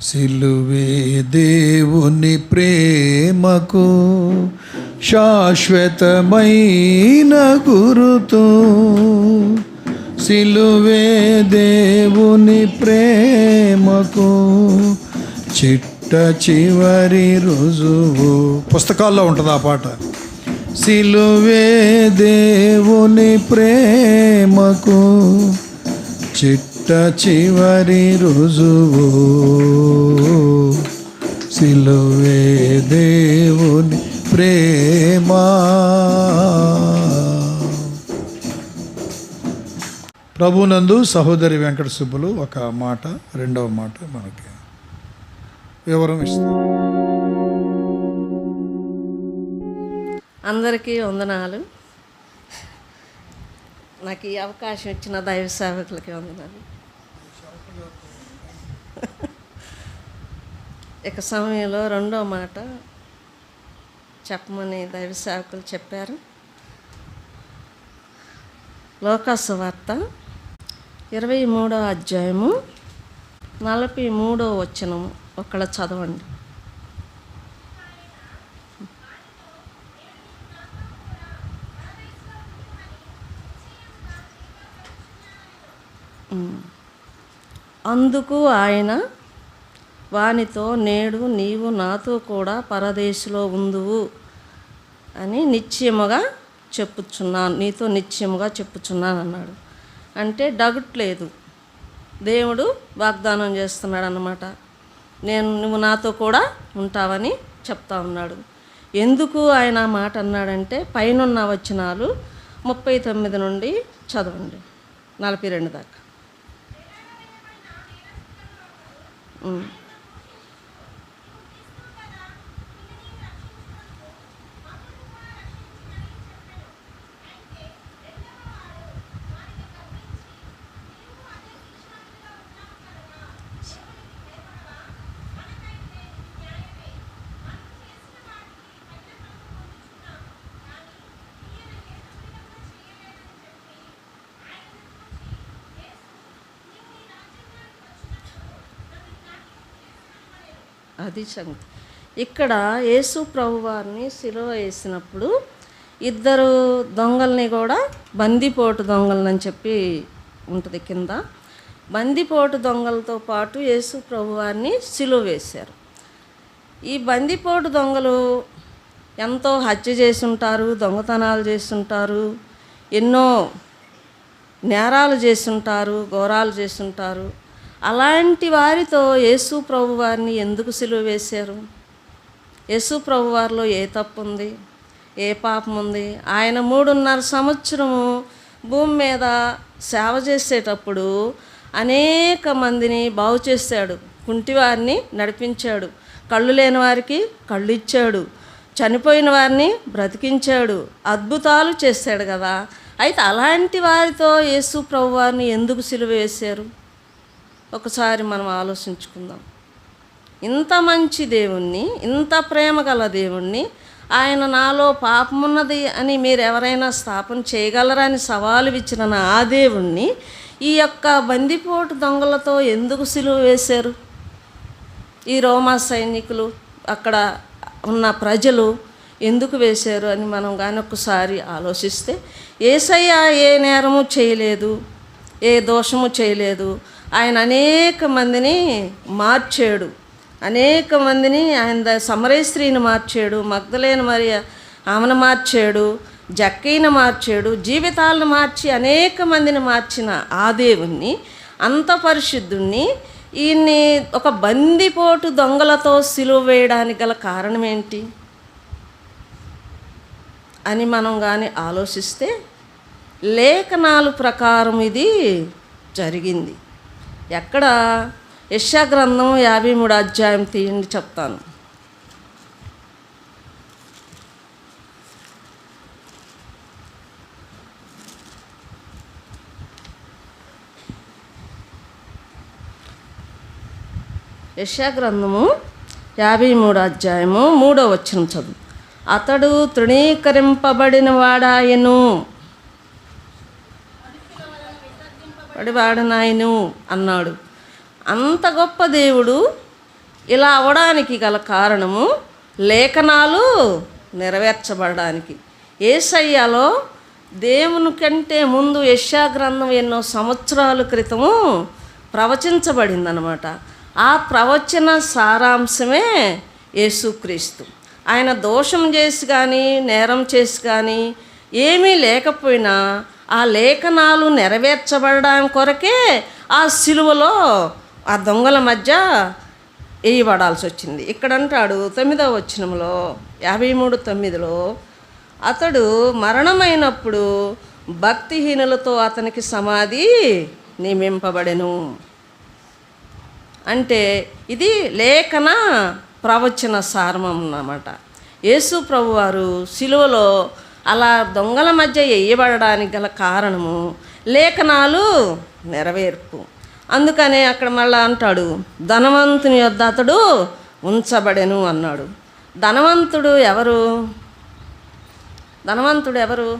సిలువే దేవుని ప్రేమకు శాశ్వతమైన గురుతు. సిలువే దేవుని ప్రేమకు చిట్ట చివరి రుజువు. పుస్తకాల్లో ఉంటుంది ఆ పాట. సిలువే దేవుని ప్రేమకు చిట్ట చివరి రుజువు. సిలువే దేవుని ప్రేమ. ప్రభునందు సహోదరి వెంకట సుబ్బులు ఒక మాట రెండవ మాట మనకి వివరం ఇస్తారు అందరికీ వందనాలు. నాకు ఈ అవకాశం ఇచ్చిన దైవ సేవకులకి వందనాలు. ఇక సమయంలో రెండో మాట చెప్పమని దైవ సేవకులు చెప్పారు. లోకాసు వార్త ఇరవై మూడో అధ్యాయము నలభై మూడో వచ్చినము ఒకళ్ళ చదవండి. అందుకు ఆయన వానితో నేడు నీవు నాతో కూడా పరదేశంలో ఉందువు అని నిశ్చయముగా చెప్పుచున్నాను. నీతో నిశ్చయముగా చెప్పుచున్నాను అన్నాడు. అంటే డగుట్లేదు దేవుడు వాగ్దానం చేస్తున్నాడు అన్నమాట నేను నువ్వు నాతో కూడా ఉంటావని చెప్తా ఉన్నాడు. ఎందుకు ఆయన మాట అన్నాడంటే పైనున్న వచనాలు ముప్పై తొమ్మిది నుండి చదవండి. నలభై రెండు దాకా. అది సంగతి ఇక్కడ యేసు ప్రభు వారిని సిలువ వేసినప్పుడు ఇద్దరు దొంగల్ని కూడా బందిపోటు దొంగలని చెప్పి ఉంటుంది కింద. బందిపోటు దొంగలతో పాటు యేసు ప్రభు వారిని సిలువ వేశారు. ఈ బందిపోటు దొంగలు ఎంతో హత్య చేస్తుంటారు దొంగతనాలు చేస్తుంటారు ఎన్నో నేరాలు చేస్తుంటారు ఘోరాలు చేస్తుంటారు. అలాంటి వారితో యేసు ప్రభు వారిని ఎందుకు సిలువ వేశారు? యేసు ప్రభు వారిలో ఏ తప్పు ఉంది ఏ పాపం ఉంది ఆయన మూడున్నర సంవత్సరము భూమి మీద సేవ చేసేటప్పుడు అనేక మందిని బాగు చేశాడు. కుంటివారిని నడిపించాడు. కళ్ళు లేని వారికి కళ్ళు ఇచ్చాడు. చనిపోయిన వారిని బ్రతికించాడు. అద్భుతాలు చేశాడు కదా. అయితే అలాంటి వారితో యేసు ప్రభు వారిని ఎందుకు సిలువ వేశారు? ఒకసారి మనం ఆలోచించుకుందాం. ఇంత మంచి దేవుణ్ణి ఇంత ప్రేమ గల దేవుణ్ణి ఆయన నాలో పాపమున్నది అని మీరు ఎవరైనా స్థాపన చేయగలరని సవాలు ఇచ్చిన నా ఆ దేవుణ్ణి ఈ యొక్క బందిపోటు దొంగలతో ఎందుకు సిలువ వేశారు? ఈ రోమా సైనికులు అక్కడ ఉన్న ప్రజలు ఎందుకు వేశారు అని మనం కానీ ఒకసారి ఆలోచిస్తే ఏసయ్య ఏ నేరము చేయలేదు ఏ దోషము చేయలేదు ఆయన అనేక మందిని మార్చాడు. అనేక మందిని ఆయన సమరేశ్రీని మార్చాడు మగ్ధలేని మరి ఆమెను మార్చాడు జక్కీని మార్చాడు జీవితాలను మార్చి అనేక మందిని మార్చిన ఆ దేవుణ్ణి అంత పరిశుద్ధుణ్ణి ఈయన్ని ఒక బందిపోటు దొంగలతో సిలువ వేయడానికి గల కారణం ఏంటి అని మనం కానీ ఆలోచిస్తే లేఖనాలు ప్రకారం ఇది జరిగింది. ఎక్కడ? యశాగ్రంథం యాభై మూడు అధ్యాయం తీయండి చెప్తాను. యశాగ్రంథము యాభై మూడు అధ్యాయము మూడో వచ్చిన చదువు. అతడు తృణీకరింపబడిన వాడాయను నాయను అన్నాడు. అంత గొప్ప దేవుడు ఇలా అవడానికి గల కారణము లేఖనాలు నెరవేర్చబడడానికి. ఏసయ్యలో దేవుని కంటే ముందు యశా గ్రంథం ఎన్నో సంవత్సరాల క్రితము ప్రవచించబడిందనమాట. ఆ ప్రవచన సారాంశమే యేసుక్రీస్తు. ఆయన దోషం చేసి కానీ నేరం చేసి కానీ ఏమీ లేకపోయినా ఆ లేఖనాలు నెరవేర్చబడడం కొరకే ఆ సిలువలో ఆ దొంగల మధ్య వేయబడాల్సి వచ్చింది. ఇక్కడ అంటాడు తొమ్మిదవ వచ్చినంలో యాభై మూడు తొమ్మిదిలో అతడు మరణమైనప్పుడు భక్తిహీనులతో అతనికి సమాధి నియమింపబడెను. అంటే ఇది లేఖన ప్రవచన సారమం అన్నమాట యేసు ప్రభువారు సిలువలో అలా దొంగల మధ్య వేయబడడానికి గల కారణము లేఖనాలు నెరవేర్పు. అందుకనే అక్కడ మళ్ళా అంటాడు ధనవంతుని యొద్ద అతడు ఉంచబడెను అన్నాడు. ధనవంతుడు ఎవరు? ధనవంతుడు ఎవరు?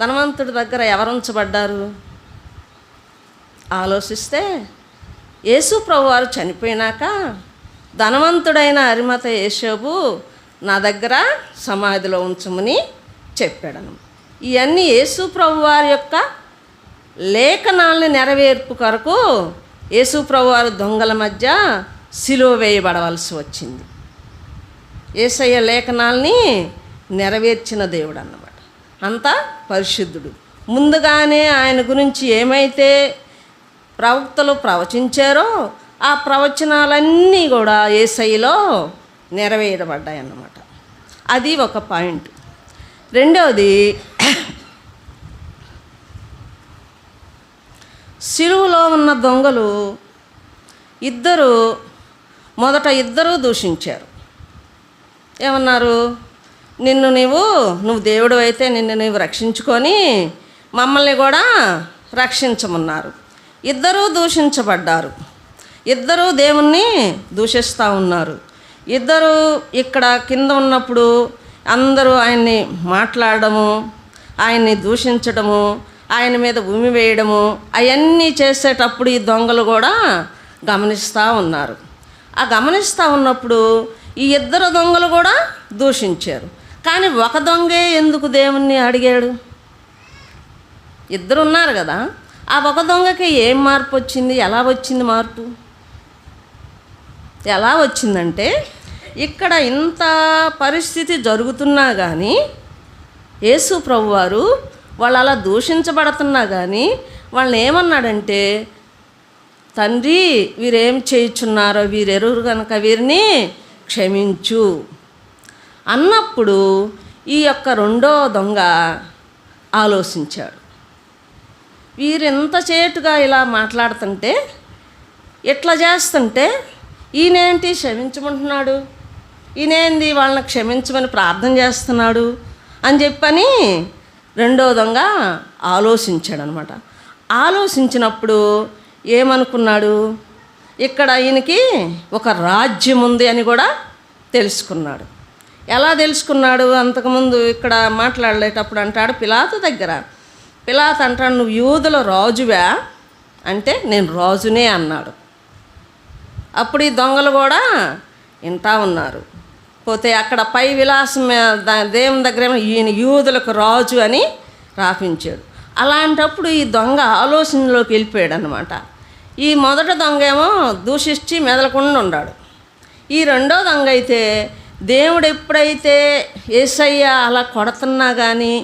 ధనవంతుడి దగ్గర ఎవరు ఉంచబడ్డారు? ఆలోచిస్తే యేసు ప్రభువారు చనిపోయినాక ధనవంతుడైన అరిమత యేషోబు నా దగ్గర సమాధిలో ఉంచమని చెప్పాడను ఇవన్నీ యేసు ప్రభు వారి యొక్క లేఖనాల్ని నెరవేర్పు కొరకు యేసు ప్రభు వారు దొంగల మధ్య సిలువ వేయబడవలసి వచ్చింది. ఏసయ్య లేఖనాల్ని నెరవేర్చిన దేవుడు అన్నమాట అంత పరిశుద్ధుడు. ముందుగానే ఆయన గురించి ఏమైతే ప్రవక్తలు ప్రవచించారో ఆ ప్రవచనాలన్నీ కూడా ఏసైలో నెరవేరబడ్డాయి అన్నమాట అది ఒక పాయింట్. రెండవది సిలువలో ఉన్న దొంగలు ఇద్దరు మొదట ఇద్దరూ దూషించారు. ఏమన్నారు? నిన్ను నీవు నువ్వు దేవుడు అయితే నిన్ను నీవు రక్షించుకొని మమ్మల్ని కూడా రక్షించమన్నారు. ఇద్దరూ దూషించబడ్డారు. ఇద్దరూ దేవుణ్ణి దూషిస్తూ ఉన్నారు. ఇద్దరు ఇక్కడ కింద ఉన్నప్పుడు అందరూ ఆయన్ని మాట్లాడడము ఆయన్ని దూషించడము ఆయన మీద ఉమి వేయడము అవన్నీ చేసేటప్పుడు ఈ దొంగలు కూడా గమనిస్తూ ఉన్నారు. ఆ గమనిస్తూ ఉన్నప్పుడు ఈ ఇద్దరు దొంగలు కూడా దూషించారు. కానీ ఒక దొంగే ఎందుకు దేవుణ్ణి అడిగాడు? ఇద్దరు ఉన్నారు కదా. ఆ ఒక దొంగకి ఏం మార్పు వచ్చింది? ఎలా వచ్చింది మార్పు? ఎలా వచ్చిందంటే ఇక్కడ ఇంత పరిస్థితి జరుగుతున్నా కానీ యేసు ప్రభువారు వాళ్ళు అలా దూషించబడుతున్నా కానీ వాళ్ళని ఏమన్నాడంటే తండ్రి వీరేం చేయుచున్నారో వీరెరురు కనుక వీరిని క్షమించు. అన్నప్పుడు ఈ యొక్క రెండో దొంగ ఆలోచించాడు. వీరెంత చేటుగా ఇలా మాట్లాడుతుంటే ఎట్లా చేస్తుంటే ఈయనేంటి క్షమించమంటున్నాడు? ఈయనేంది వాళ్ళని క్షమించమని ప్రార్థన చేస్తున్నాడు అని చెప్పని రెండో దొంగ ఆలోచించాడు అనమాట ఆలోచించినప్పుడు ఏమనుకున్నాడు? ఇక్కడ ఈయనకి ఒక రాజ్యం ఉంది అని కూడా తెలుసుకున్నాడు. ఎలా తెలుసుకున్నాడు? అంతకుముందు ఇక్కడ మాట్లాడలేటప్పుడు అంటాడు పిలాత దగ్గర పిలాత అంటాడు నువ్వు యూదుల రాజువా? అంటే నేను రాజునే అన్నాడు. అప్పుడు ఈ దొంగలు కూడా వింటా ఉన్నారు. పోతే అక్కడ పై విలాసం మీద- దేవుని దగ్గర ఈయన యూదులకు రాజు అని రాపించాడు. అలాంటప్పుడు ఈ దొంగ ఆలోచనలోకి వెళ్ళిపోయాడు అనమాట ఈ మొదట దొంగ ఏమో దూషించి మెదలకుండా ఉన్నాడు ఈ రెండో దొంగ అయితే దేవుడు ఎప్పుడైతే ఏసయ్య అలా కొడుతున్నా కానీ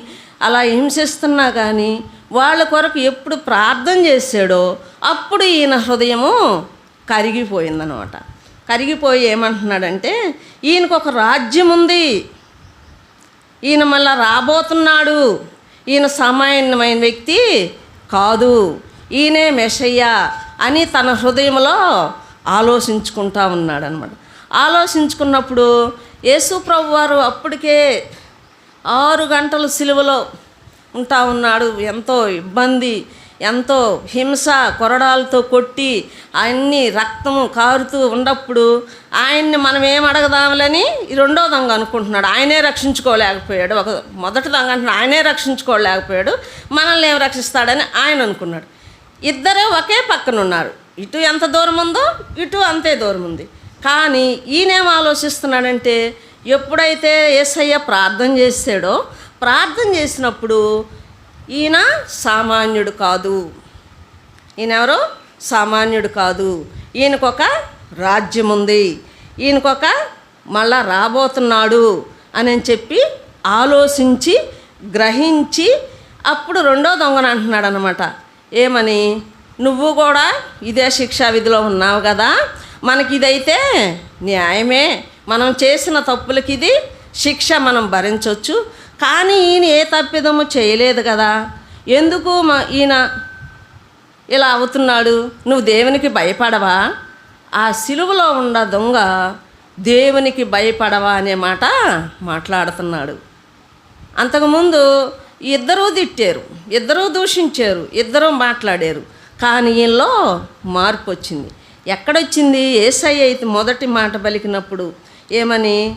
అలా హింసిస్తున్నా కానీ వాళ్ళ కొరకు ఎప్పుడు ప్రార్థన చేశాడో అప్పుడు ఈయన హృదయము కరిగిపోయిందనమాట కరిగిపోయి ఏమంటున్నాడంటే ఈయనకు ఒక రాజ్యం ఉంది ఈయన మళ్ళా రాబోతున్నాడు. ఈయన సామాన్యమైన వ్యక్తి కాదు. ఈయనే మెషయ్య అని తన హృదయంలో ఆలోచించుకుంటా ఉన్నాడనమాట ఆలోచించుకున్నప్పుడు యేసు ప్రభు వారు అప్పటికే ఆరు గంటలు సిలువలో ఉంటా ఉన్నాడు. ఎంతో ఇబ్బంది. ఎంతో హింస కొరడాలతో కొట్టి అన్ని రక్తము కారుతూ ఉన్నప్పుడు ఆయన్ని మనం ఏం అడగదాములని ఈ రెండో దొంగ అనుకుంటున్నాడు. ఆయనే రక్షించుకోలేకపోయాడు. ఒక మొదటి దొంగ అంటున్నాడు. ఆయనే రక్షించుకోలేకపోయాడు. మనల్ని ఏం రక్షిస్తాడని ఆయన అనుకున్నాడు. ఇద్దరే ఒకే పక్కన ఉన్నారు ఇటు ఎంత దూరం ఉందో ఇటు అంతే దూరం ఉంది కానీ ఈయనేం ఆలోచిస్తున్నాడంటే ఎప్పుడైతే ఏసయ్య ప్రార్థన చేశాడో ప్రార్థన చేసినప్పుడు ఈయన సామాన్యుడు కాదు. ఈయనెవరు? సామాన్యుడు కాదు. ఈయనకొక రాజ్యం ఉంది ఈయనకొక మళ్ళా రాబోతున్నాడు అని చెప్పి ఆలోచించి గ్రహించి అప్పుడు రెండో దొంగను అంటున్నాడు అనమాట ఏమని? నువ్వు కూడా ఇదే శిక్షా విధిలో ఉన్నావు కదా. మనకి ఇదైతే న్యాయమే. మనం చేసిన తప్పులకి ఇది శిక్ష మనం భరించవచ్చు కానీ ఈయన ఏ తప్పిదము చేయలేదు కదా. ఎందుకు మా ఈయన ఇలా అవుతున్నాడు? నువ్వు దేవునికి భయపడవా? ఆ సిలువలో ఉన్న దొంగ దేవునికి భయపడవా అనే మాట మాట్లాడుతున్నాడు. అంతకుముందు ఇద్దరూ తిట్టారు ఇద్దరూ దూషించారు ఇద్దరూ మాట్లాడారు. కానీ ఈయనలో మార్పు వచ్చింది. ఎక్కడొచ్చింది? ఏసై అయితే మొదటి మాట పలికినప్పుడు ఏమని?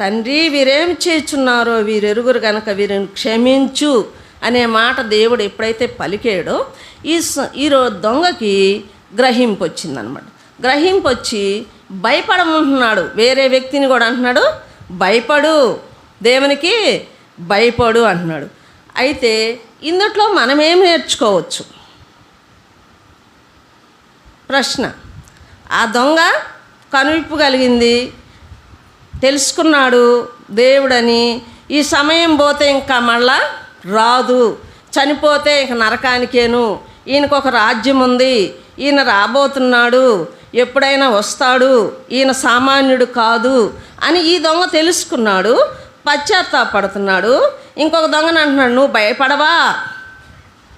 తండ్రి వీరేమి చేయుచున్నారో వీరెరుగురు గనక వీరిని క్షమించు అనే మాట దేవుడు ఎప్పుడైతే పలికాడో ఈ ఈరోజు ఈ దొంగకి గ్రహింపు వచ్చిందనమాట గ్రహింపు వచ్చి భయపడమంటున్నాడు. వేరే వ్యక్తిని కూడా అంటున్నాడు భయపడు దేవునికి భయపడు అంటున్నాడు. అయితే ఇందుట్లో మనమేం నేర్చుకోవచ్చు? ప్రశ్న. ఆ దొంగ కనువిప్పు కలిగింది తెలుసుకున్నాడు దేవుడని. ఈ సమయం పోతే ఇంకా మళ్ళా రాదు. చనిపోతే ఇక నరకానికేను. ఈయనకు ఒక రాజ్యం ఉంది. ఈయన రాబోతున్నాడు. ఎప్పుడైనా వస్తాడు. ఈయన సామాన్యుడు కాదు అని ఈ దొంగ తెలుసుకున్నాడు. పశ్చాత్తాపడుతున్నాడు. ఇంకొక దొంగను అంటున్నాడు నువ్వు భయపడవా?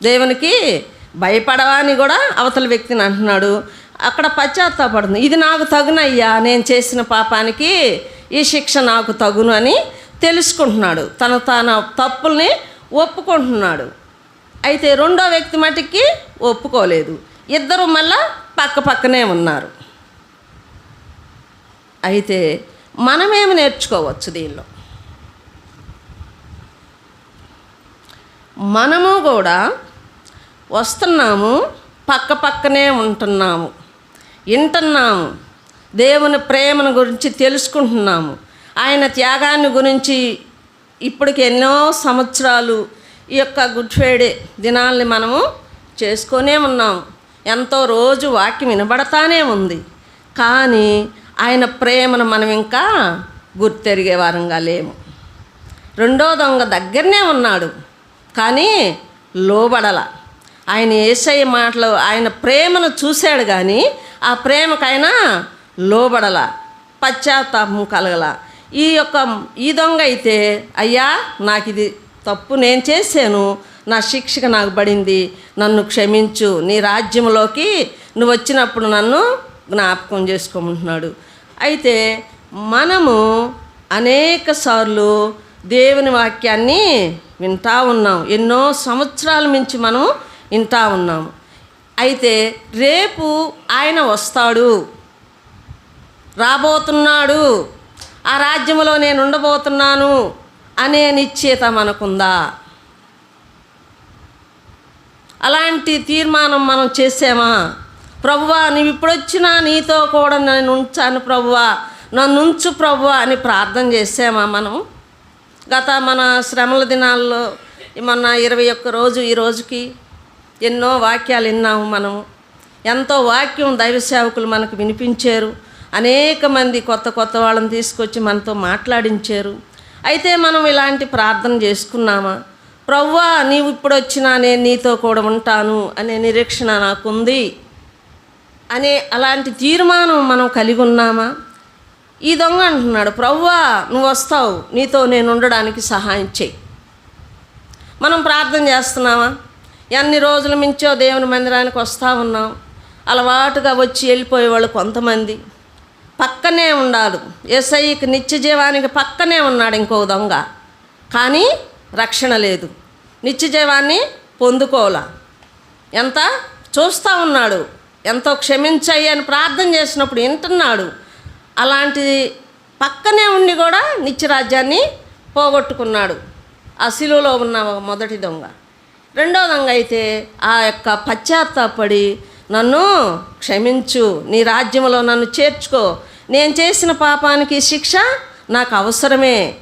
దేవునికి భయపడవా? అని కూడా అవతల వ్యక్తిని అంటున్నాడు. అక్కడ పశ్చాత్తాపడుతుంది. ఇది నాకు తగునయ్యా. నేను చేసిన పాపానికి ఈ శిక్ష నాకు తగును అని తెలుసుకుంటున్నాడు. తన తన తప్పుల్ని ఒప్పుకుంటున్నాడు. అయితే రెండో వ్యక్తి మటుకి ఒప్పుకోలేదు. ఇద్దరు మళ్ళా పక్క పక్కనే ఉన్నారు. అయితే మనమేమి నేర్చుకోవచ్చు దీనిలో? మనము కూడా వస్తున్నాము పక్క పక్కనే ఉంటున్నాము వింటున్నాము. దేవుని ప్రేమను గురించి తెలుసుకుంటున్నాము. ఆయన త్యాగాన్ని గురించి ఇప్పటికి ఎన్నో సంవత్సరాలు ఈ యొక్క గుడ్ ఫ్రైడే దినాల్ని మనము చేసుకొనే ఉన్నాం ఎంతో రోజు వాక్యం వినబడతానే ఉంది. కానీ ఆయన ప్రేమను మనం ఇంకా గుర్తెరిగే వారంగా లేము. రెండో దొంగ దగ్గరనే ఉన్నాడు కానీ లోబడల. ఆయన ఏసయ్య మాటలు ఆయన ప్రేమను చూశాడు కానీ ఆ ప్రేమకైనా లోబడల పశ్చాత్తాపం కలగల. ఈ యొక్క ఈ దొంగ అయితే అయ్యా నాకు ఇది తప్పు నేను చేశాను. నా శిక్షక నాకు పడింది. నన్ను క్షమించు. నీ రాజ్యంలోకి నువ్వు వచ్చినప్పుడు నన్ను జ్ఞాపకం చేసుకోమంటున్నాడు. అయితే మనము అనేక సార్లు దేవుని వాక్యాన్ని వింటా ఉన్నాం. ఎన్నో సంవత్సరాల నుంచి మనం వింటా ఉన్నాము. అయితే రేపు ఆయన వస్తాడు. రాబోతున్నాడు. ఆ రాజ్యంలో నేను ఉండబోతున్నాను అనే నిశ్చేత మనకుందా అలాంటి తీర్మానం మనం చేసామా ప్రభువా నువ్వు వచ్చినా నీతో కూడా నేను ఉంచాను ప్రభువా. నన్ను ఉంచు ప్రభువా అని ప్రార్థన చేసామా మనం? గత మన శ్రమల దినాల్లో మొన్న ఇరవై ఒక్క రోజు ఈ రోజుకి ఎన్నో వాక్యాలు విన్నాము మనము. ఎంతో వాక్యం దైవ సేవకులు మనకు వినిపించారు. అనేక మంది కొత్త కొత్త వాళ్ళని తీసుకొచ్చి మనతో మాట్లాడించారు. అయితే మనం ఇలాంటి ప్రార్థన చేసుకున్నామా? ప్రవ్వా నీవు ఇప్పుడు వచ్చినా నేను నీతో కూడా ఉంటాను అనే నిరీక్షణ నాకుంది. అనే అలాంటి తీర్మానం మనం కలిగి ఉన్నామా? ఈ దొంగ అంటున్నాడు ప్రవ్వా నువ్వు వస్తావు. నీతో నేను ఉండడానికి సహాయం చేయి మనం ప్రార్థన చేస్తున్నామా? ఎన్ని రోజుల మించో దేవుని మందిరానికి వస్తూ ఉన్నాం. అలవాటుగా వచ్చి వెళ్ళిపోయే వాళ్ళు కొంతమంది. పక్కనే ఉండాలి ఎస్ఐకి నిత్య జీవానికి పక్కనే ఉన్నాడు ఇంకో దొంగ. కానీ రక్షణ లేదు. నిత్య జీవాన్ని పొందుకోవాలా. ఎంత? చూస్తూ ఉన్నాడు. ఎంతో క్షమించాయి అని ప్రార్థన చేసినప్పుడు వింటున్నాడు. అలాంటి పక్కనే ఉండి కూడా నిత్యరాజ్యాన్ని పోగొట్టుకున్నాడు. ఆ శిలువలో ఉన్న మొదటి దొంగ. రెండో దొంగ అయితే ఆ యొక్క పశ్చాత్తాపడి నన్ను క్షమించు. నీ రాజ్యంలో నన్ను చేర్చుకో. నేను చేసిన పాపానికి శిక్ష నాకు అవసరమే.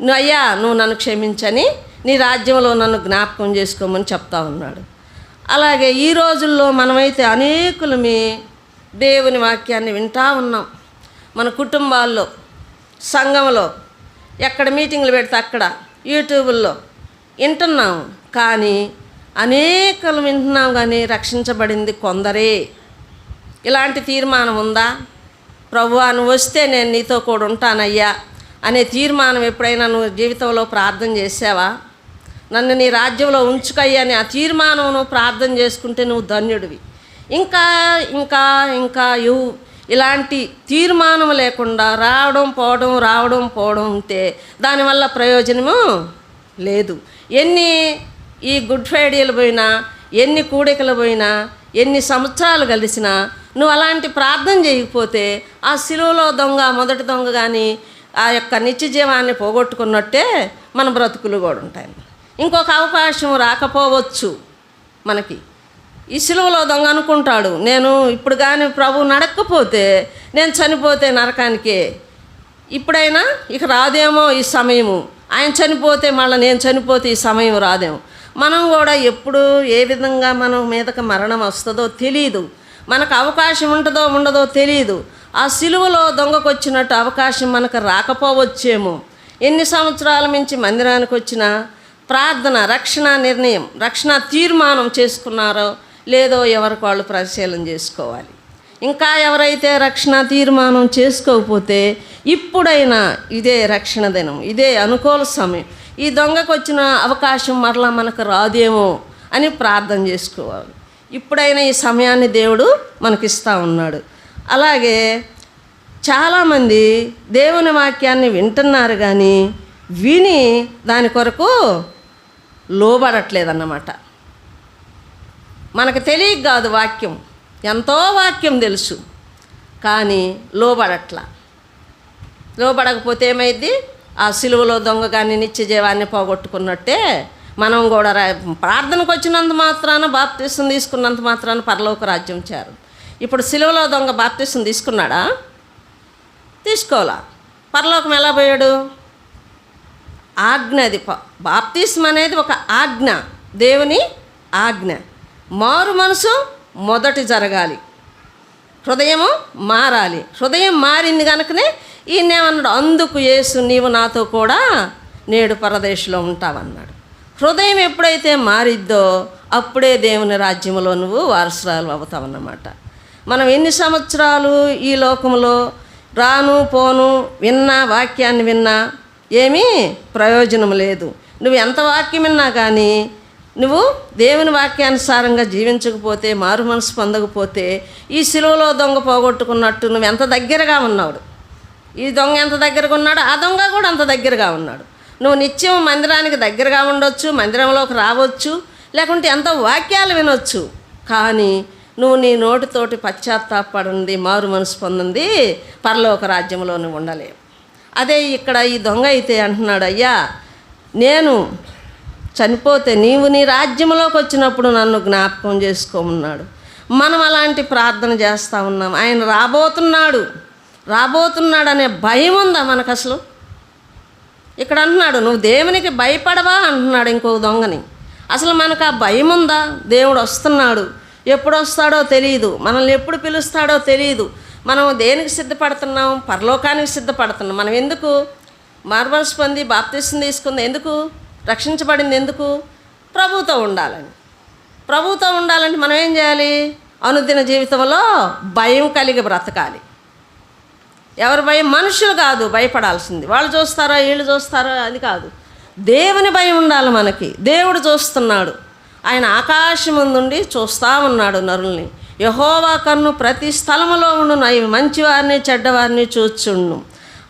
నువ్వు అయ్యా నువ్వు నన్ను క్షమించని నీ రాజ్యంలో నన్ను జ్ఞాపకం చేసుకోమని చెప్తా ఉన్నాడు. అలాగే ఈ రోజుల్లో మనమైతే అనేకులమి దేవుని వాక్యాన్ని వింటా ఉన్నాం. మన కుటుంబాల్లో సంఘంలో ఎక్కడ మీటింగ్లు పెడితే అక్కడ యూట్యూబుల్లో వింటున్నాం. కానీ అనేకలు వింటున్నాం కానీ రక్షించబడింది కొందరే. ఇలాంటి తీర్మానం ఉందా? ప్రభు నువ్వు వస్తే నేను నీతో కూడా ఉంటానయ్యా అనే తీర్మానం ఎప్పుడైనా నువ్వు జీవితంలో ప్రార్థన చేసావా? నన్ను నీ రాజ్యంలో ఉంచుకయ్యా అని ఆ తీర్మానం నువ్వు ప్రార్థన చేసుకుంటే నువ్వు ధన్యుడివి. ఇంకా ఇంకా ఇంకా యు ఇలాంటి తీర్మానం లేకుండా రావడం పోవడం రావడం పోవడం ఉంటే దానివల్ల ప్రయోజనము లేదు. ఎన్ని ఈ గుడ్ ఫ్రైడేలు పోయినా ఎన్ని కూడికలు పోయినా ఎన్ని సంవత్సరాలు కలిసినా నువ్వు అలాంటి ప్రార్థన చేయకపోతే ఆ శిలువలో దొంగ మొదటి దొంగ కానీ ఆ యొక్క నిత్య జీవాన్ని పోగొట్టుకున్నట్టే మన బ్రతుకులు కూడా ఉంటాయి. ఇంకొక అవకాశం రాకపోవచ్చు మనకి. ఈ శిలువలో దొంగ అనుకుంటాడు నేను ఇప్పుడు కానీ ప్రభు నడకపోతే నేను చనిపోతే నరకానికే. ఇప్పుడైనా ఇక రాదేమో ఈ సమయము. ఆయన చనిపోతే మళ్ళీ నేను చనిపోతే ఈ సమయం రాదేమో. మనం కూడా ఎప్పుడు ఏ విధంగా మనం మీదకి మరణం వస్తుందో తెలియదు మనకు అవకాశం ఉంటుందో ఉండదో తెలియదు ఆ సిలువలో దొంగకొచ్చినట్టు అవకాశం మనకు రాకపోవచ్చేమో. ఎన్ని సంవత్సరాల నుంచి మందిరానికి వచ్చినా ప్రార్థన రక్షణ నిర్ణయం రక్షణ తీర్మానం చేసుకున్నారో లేదో ఎవరికి వాళ్ళు పరిశీలన చేసుకోవాలి. ఇంకా ఎవరైతే రక్షణ తీర్మానం చేసుకోకపోతే ఇప్పుడైనా ఇదే రక్షణ దినం ఇదే అనుకూల సమయం. ఈ దొంగకు వచ్చిన అవకాశం మరలా మనకు రాదేమో అని ప్రార్థన చేసుకోవాలి. ఇప్పుడైనా ఈ సమయాన్ని దేవుడు మనకిస్తూ ఉన్నాడు. అలాగే చాలామంది దేవుని వాక్యాన్ని వింటున్నారు కానీ విని దాని కొరకు లోబడట్లేదన్నమాట. మనకు తెలియక కాదు వాక్యం. ఎంతో వాక్యం తెలుసు. కానీ లోబడట్లా. లోబడకపోతే ఏమైంది ఆ సిలువలో దొంగ కానీ నిత్య జీవాన్ని పోగొట్టుకున్నట్టే మనం కూడా రా- ప్రార్థనకు వచ్చినంత మాత్రాన బాప్తీసం తీసుకున్నంత మాత్రాన పరలోక రాజ్యం చేరు. ఇప్పుడు సిలువలో దొంగ బాప్తీసం తీసుకున్నాడా? తీసుకోవాలా. పరలోకం ఎలా పోయాడు? ఆజ్ఞ అది. బాప్తీసం అనేది ఒక ఆజ్ఞ. దేవుని ఆజ్ఞ. మారు మనసు మొదటి జరగాలి. హృదయము మారాలి. హృదయం మారింది కనుకనే ఈయనేమన్నాడు? అందుకు యేసు నీవు నాతో కూడా నేడు పరదేశంలో ఉంటావన్నాడు. హృదయం ఎప్పుడైతే మారిద్దో అప్పుడే దేవుని రాజ్యంలో నువ్వు వారసురాలు అవుతావన్నమాట. మనం ఎన్ని సంవత్సరాలు ఈ లోకంలో రాను పోను విన్నా వాక్యాన్ని విన్నా ఏమీ ప్రయోజనం లేదు. నువ్వు ఎంత వాక్యం విన్నా కానీ నువ్వు దేవుని వాక్యానుసారంగా జీవించకపోతే మారు మనసు పొందకపోతే ఈ సిలువలో దొంగ పోగొట్టుకున్నట్టు నువ్వు ఎంత దగ్గరగా ఉన్నాడు ఈ దొంగ ఎంత దగ్గరగా ఉన్నాడు ఆ దొంగ కూడా అంత దగ్గరగా ఉన్నాడు. నువ్వు నిత్యం మందిరానికి దగ్గరగా ఉండొచ్చు మందిరంలోకి రావచ్చు లేకుంటే ఎంతో వాక్యాలు వినొచ్చు. కానీ నువ్వు నీ నోటితోటి పశ్చాత్తాపడింది మారు మనసు పొందింది పరలోక రాజ్యంలో నువ్వు ఉండలేవు. అదే ఇక్కడ ఈ దొంగ అయితే అంటున్నాడు అయ్యా నేను చనిపోతే నీవు నీ రాజ్యంలోకి వచ్చినప్పుడు నన్ను జ్ఞాపకం చేసుకోమన్నాడు. మనం అలాంటి ప్రార్థన చేస్తూ ఉన్నాం. ఆయన రాబోతున్నాడు. రాబోతున్నాడు అనే భయం ఉందా మనకు అసలు? ఇక్కడ అంటున్నాడు నువ్వు దేవునికి భయపడవా? అంటున్నాడు ఇంకో దొంగని. అసలు మనకు ఆ భయం ఉందా దేవుడు వస్తున్నాడు. ఎప్పుడు వస్తాడో తెలియదు మనల్ని ఎప్పుడు పిలుస్తాడో తెలియదు మనం దేనికి సిద్ధపడుతున్నాం? పరలోకానికి సిద్ధపడుతున్నాం. మనం ఎందుకు మార్బల్స్ పొంది బాప్తిసం తీసుకుంది ఎందుకు? రక్షించబడింది ఎందుకు? ప్రభుతో ఉండాలని. ప్రభుతో ఉండాలంటే మనం ఏం చేయాలి? అనుదిన జీవితంలో భయం కలిగి బ్రతకాలి. ఎవరి భయం? మనుషులు కాదు భయపడాల్సింది. వాళ్ళు చూస్తారో వీళ్ళు చూస్తారో అది కాదు. దేవుని భయం ఉండాలి మనకి. దేవుడు చూస్తున్నాడు. ఆయన ఆకాశం ముందుండి చూస్తూ ఉన్నాడు నరుల్ని. యహోవా కన్ను ప్రతి స్థలములో ఉండును. అవి మంచివారిని చెడ్డవారిని చూచుండు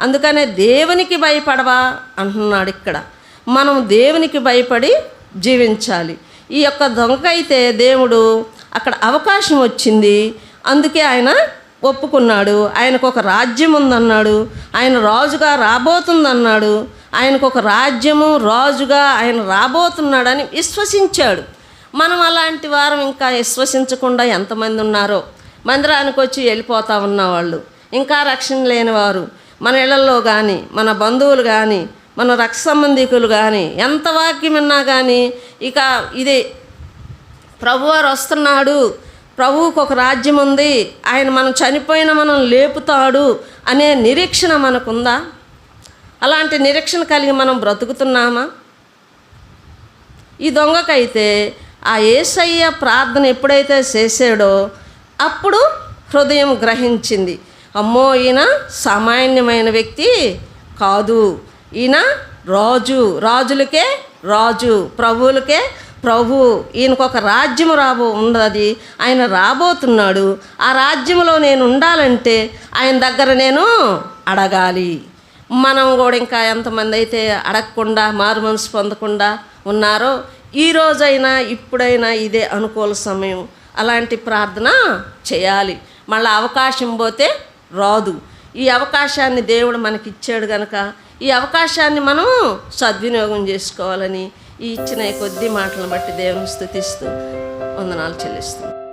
అందుకనే దేవునికి భయపడవా అంటున్నాడు ఇక్కడ. మనం దేవునికి భయపడి జీవించాలి. ఈ యొక్క దొంగకైతే దేవుడు అక్కడ అవకాశం వచ్చింది. అందుకే ఆయన ఒప్పుకున్నాడు. ఆయనకు ఒక రాజ్యం ఉందన్నాడు ఆయన రాజుగా రాబోతుందన్నాడు. ఆయనకు ఒక రాజ్యము రాజుగా ఆయన రాబోతున్నాడని విశ్వసించాడు. మనం అలాంటి వారం ఇంకా విశ్వసించకుండా ఎంతమంది ఉన్నారో మందిరానికి వచ్చి వెళ్ళిపోతూ ఉన్నవాళ్ళు. ఇంకా రక్షణ లేనివారు. మన ఇళ్ళలో కానీ మన బంధువులు కానీ మన రక్ష సంబంధికులు కానీ ఎంత వాక్యం విన్నా కానీ ఇక ఇదే ప్రభువారు వస్తున్నాడు. ప్రభువుకు ఒక రాజ్యం ఉంది. ఆయన మనం చనిపోయిన మనం లేపుతాడు అనే నిరీక్షణ మనకుందా? అలాంటి నిరీక్షణ కలిగి మనం బ్రతుకుతున్నామా? ఈ దొంగకైతే ఆ ఏసయ్య ప్రార్థన ఎప్పుడైతే చేసాడో అప్పుడు హృదయం గ్రహించింది. అమ్మో ఈయన సామాన్యమైన వ్యక్తి కాదు. ఈయన రాజు. రాజులకే రాజు. ప్రభువులకే ప్రభు ఈయనకు ఒక రాజ్యం రాబో ఉన్నది ఆయన రాబోతున్నాడు. ఆ రాజ్యంలో నేను ఉండాలంటే ఆయన దగ్గర నేను అడగాలి. మనం కూడా ఇంకా ఎంతమంది అయితే అడగకుండా మారు మనసు పొందకుండా ఉన్నారో ఈ రోజైనా ఇప్పుడైనా ఇదే అనుకూల సమయం. అలాంటి ప్రార్థన చేయాలి. మళ్ళీ అవకాశం పోతే రాదు. ఈ అవకాశాన్ని దేవుడు మనకి ఇచ్చాడు కనుక ఈ అవకాశాన్ని మనం సద్వినియోగం చేసుకోవాలని ఈ ఇచ్చిన ఈ కొద్ది మాటలను బట్టి దేవుని స్థుతిస్తూ వందనాలు చెల్లిస్తుంది